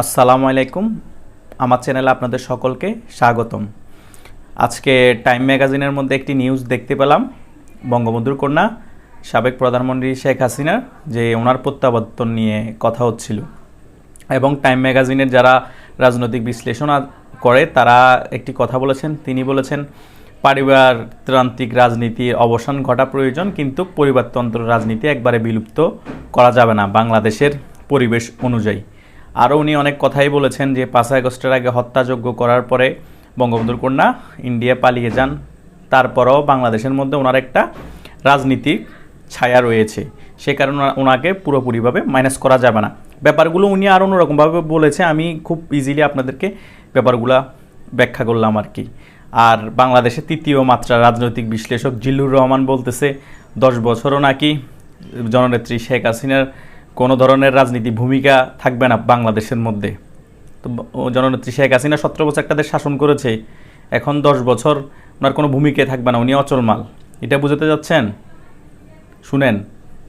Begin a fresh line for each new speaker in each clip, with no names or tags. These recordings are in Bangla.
আসসালামু আলাইকুম। আমার চ্যানেলে আপনাদের সকলকে স্বাগতম। আজকে টাইম ম্যাগাজিনের মধ্যে একটি নিউজ দেখতে পেলাম। বঙ্গবন্ধুর কন্যা সাবেক প্রধানমন্ত্রী শেখ হাসিনার যে ওনার প্রত্যাবর্তন নিয়ে কথা হচ্ছিল। এবং টাইম ম্যাগাজিনের যারা রাজনৈতিক বিশ্লেষণ করে, তারা একটি কথা বলেছেন। তিনি বলেছেন পারিবারতান্ত্রিক রাজনীতির অবসান ঘটা প্রয়োজন, কিন্তু পরিবারতন্ত্র রাজনীতি একবারে বিলুপ্ত করা যাবে না। বাংলাদেশের পরিবেশ অনুযায়ী। আরও উনি অনেক কথাই বলেছেন যে পাঁচই আগস্টের আগে হত্যাযোগ্য করার পরে বঙ্গবন্ধুর কন্যা ইন্ডিয়া পালিয়ে যান। তারপরেও বাংলাদেশের মধ্যে ওনার একটা রাজনীতির ছায়া রয়েছে। সে কারণে ওনাকে পুরোপুরিভাবে মাইনাস করা যাবে না। ব্যাপারগুলো উনি আরও অন্যরকমভাবে বলেছে, আমি খুব ইজিলি আপনাদেরকে ব্যাপারগুলো ব্যাখ্যা করলাম আর কি। আর বাংলাদেশের তৃতীয় মাত্রা রাজনৈতিক বিশ্লেষক জিল্লুর রহমান বলতেছে, দশ বছরও নাকি জননেত্রী শেখ হাসিনার কোনো ধরনের রাজনীতি ভূমিকা থাকবে না বাংলাদেশের মধ্যে। তো জননেত্রী শেখ হাসিনা সতেরো বছর একটা দেশ শাসন করেছে, এখন দশ বছর ওনার কোনো ভূমিকা থাকবে না, উনি অচলমাল এটা বুঝতে যাচ্ছেন? শুনেন,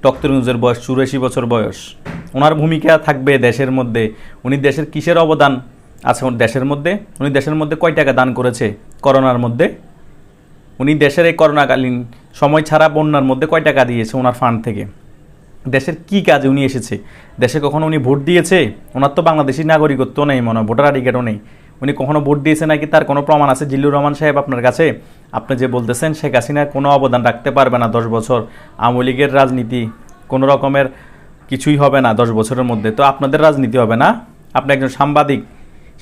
ডক্টর ইউনুসের বয়স চুরাশি বছর বয়স। ওনার ভূমিকা থাকবে দেশের মধ্যে। উনি দেশের কিসের অবদান আছে? দেশের মধ্যে, উনি দেশের মধ্যে কয় টাকা দান করেছে করোনার মধ্যে? উনি দেশের এই করোনাকালীন সময় ছাড়া বন্যার মধ্যে কয় টাকা দিয়েছে ওনার ফান্ড থেকে? দেশের কি কাজে উনি এসেছে? দেশে কখনো উনি ভোট দিয়েছে? ওনার তো বাংলাদেশি নাগরিকত্ব নেই, মনে হয়, ভোটার আইডিকার্ডও নেই। উনি কখনো ভোট দিয়েছে নাকি তার কোনো প্রমাণ আছে? জিল্লুর রহমান সাহেব আপনার কাছে, আপনি যে বলতেছেন, শেখ হাসিনা কোনো অবদান রাখতে পারবে না দশ বছর। আওয়ামী লীগের রাজনীতি কোনো রকমের কিছুই হবে না দশ বছরের মধ্যে। তো আপনাদের রাজনীতি হবে না? আপনি একজন সাংবাদিক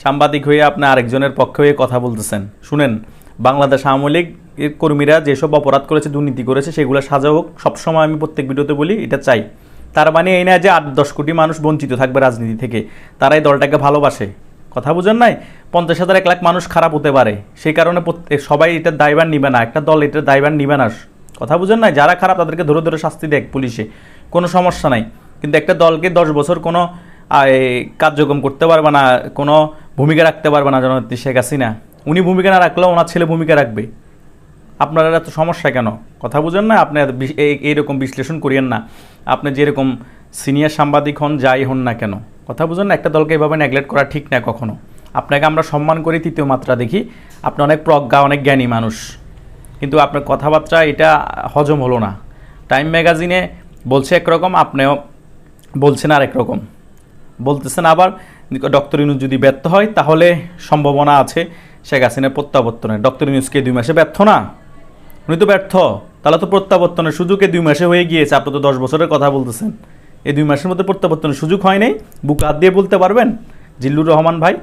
সাংবাদিক হয়ে আপনি আরেকজনের পক্ষে হয়ে কথা বলতেছেন। শুনেন বাংলাদেশ আওয়ামী লীগ কর্মীরা যেসব অপরাধ করেছে, দুর্নীতি করেছে, সেগুলো সাজা হোক, সবসময় আমি প্রত্যেক ভিডিওতে বলি, এটা চাই। তার মানে এই না যে আট দশ কোটি মানুষ বঞ্চিত থাকবে রাজনীতি থেকে। তারা এই দলটাকে ভালোবাসে। কথা বুঝেন নাই? পঞ্চাশ হাজার এক লাখ মানুষ খারাপ হতে পারে। সেই কারণে প্রত্যেক- সবাই এটার দায়ভার নিবে না। একটা দল এটার দায়ভার নিবে না। কথা বুঝেন নাই? যারা খারাপ, তাদেরকে ধরে ধরে শাস্তি দেয় পুলিশে। কোনো সমস্যা নাই। কিন্তু একটা দলকে দশ বছর কোনো কার্যক্রম করতে পারবে না, কোনো ভূমিকা রাখতে পারবে না জননেত্রী শেখ হাসিনা। উনি ভূমিকা না রাখলেও ওনার ছেলে ভূমিকা রাখবে। আপনারা এত সমস্যা কেন? কথা বুঝেন না? আপনি এইরকম বিশ্লেষণ করিয়েন না। আপনি যেরকম সিনিয়র সাংবাদিক হন, যাই হন না কেন? কথা বুঝেন না? একটা দলকে এভাবে নেগলেক্ট করা ঠিক না কখনো। আপনাকে আমরা সম্মান করি, তৃতীয় মাত্রা দেখি। আপনি অনেক প্রজ্ঞা, অনেক জ্ঞানী মানুষ। কিন্তু আপনার কথাবার্তা, এটা হজম হলো না। টাইম ম্যাগাজিনে বলছে একরকম, আপনিও বলছেন আরেক রকম। বলতেছেন আবার ডক্টর ইউনুস যদি ব্যর্থ হয়, তাহলে সম্ভাবনা আছে। শেখ হাসিনার প্রত্যাবর্তনে ডক্টর ইউনুসকে দুই মাসে ব্যর্থ না? উনি তো ব্যর্থ। তাহলে তো প্রত্যাবর্তনের সুযোগে দুই মাসে হয়ে গিয়েছে। আপনি তো দশ বছরের কথা বলতেছেন। এই দুই মাসের মধ্যে প্রত্যাবর্তনের সুযোগ হয় নাই? বুক হাত দিয়ে বলতে পারবেন? জিল্লুর রহমান ভাই,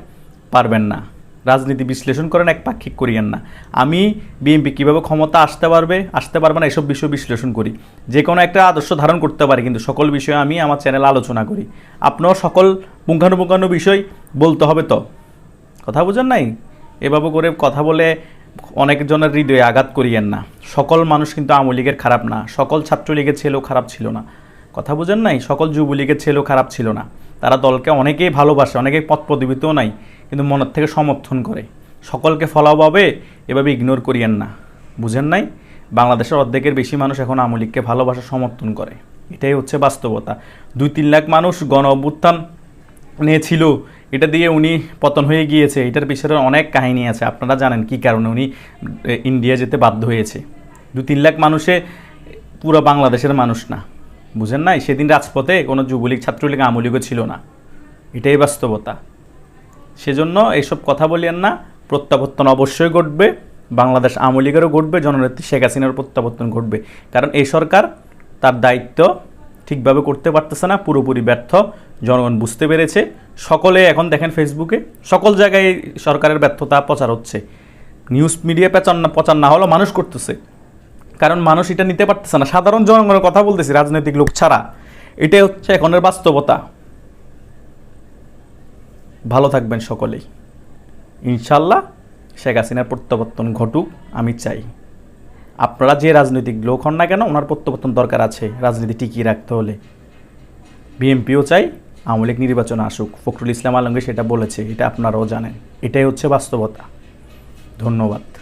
পারবেন না। রাজনীতি বিশ্লেষণ করেন, এক পাক্ষিক করিয়েন না। আমি বিএনপি কীভাবে ক্ষমতা আসতে পারবে আসতে পারবে না, এসব বিষয় বিশ্লেষণ করি। যে কোনো একটা আদর্শ ধারণ করতে পারি, কিন্তু সকল বিষয়ে আমি আমার চ্যানেল আলোচনা করি। আপনার সকল পুঙ্খানুপুঙ্খানু বিষয় বলতে হবে তো? কথা বুঝেন নাই? এভাবে করে কথা বলে অনেকজনের হৃদয়ে আঘাত করিয়েন না। সকল মানুষ কিন্তু আওয়ামী লীগের খারাপ না। সকল ছাত্রলীগের ছেলেও খারাপ ছিল না। কথা বুঝেন নাই? সকল যুবলীগের ছেলেও খারাপ ছিল না। তারা দলকে অনেকেই ভালোবাসে, অনেকেই পথ প্রদীপিতও নাই, কিন্তু মনের থেকে সমর্থন করে। সকলকে ফলাভাবে এভাবে ইগনোর করিয়েন না। বুঝেন নাই? বাংলাদেশের অর্ধেকের বেশি মানুষ এখন আওয়ামী লীগকে ভালোবাসা, সমর্থন করে। এটাই হচ্ছে বাস্তবতা। দুই তিন লাখ মানুষ গণ অভ্যুত্থান নিয়েছিল। এটা দিয়ে উনি পতন হয়ে গিয়েছে, এটার পিছনে অনেক কাহিনী আছে, আপনারা জানেন কি কারণে উনি ইন্ডিয়া যেতে বাধ্য হয়েছে। দু তিন লাখ মানুষে পুরো বাংলাদেশের মানুষ না, বুঝেন নাই? সেদিন রাজপথে কোনো যুবলীগ, ছাত্রলীগ, আওয়ামী লীগও ছিল না। এটাই বাস্তবতা। সেজন্য এইসব কথা বলিয়েন না, প্রত্যাবর্তন অবশ্যই ঘটবে, বাংলাদেশ আওয়ামী লীগেরও ঘটবে, জননেত্রী শেখ হাসিনার প্রত্যাবর্তন ঘটবে। কারণ এই সরকার তার দায়িত্ব ঠিকভাবে করতে পারতেছে না, পুরোপুরি ব্যর্থ। জনগণ বুঝতে পেরেছে। সকলে এখন দেখেন ফেসবুকে সকল জায়গায় সরকারের ব্যর্থতা প্রচার হচ্ছে। নিউজ মিডিয়া পেচার না প্রচার না হলেও মানুষ করতেছে। কারণ মানুষ এটা নিতে পারতেছে না। সাধারণ জনগণের কথা বলতেছি, রাজনৈতিক লোক ছাড়া। এটাই হচ্ছে এখনের বাস্তবতা। ভালো থাকবেন সকলেই। ইনশাল্লাহ শেখ হাসিনার প্রত্যাবর্তন ঘটুক, আমি চাই। আপনারা যে রাজনৈতিক লোক হন না কেন, ওনার প্রত্যাবর্তন দরকার আছে। রাজনীতি টিকিয়ে রাখতে হলে। বিএনপিও চাই আওয়ামী লীগ নির্বাচন আসুক, ফখরুল ইসলাম আলমগীর সেটা বলেছে, এটা আপনারাও জানেন। এটাই হচ্ছে বাস্তবতা। ধন্যবাদ।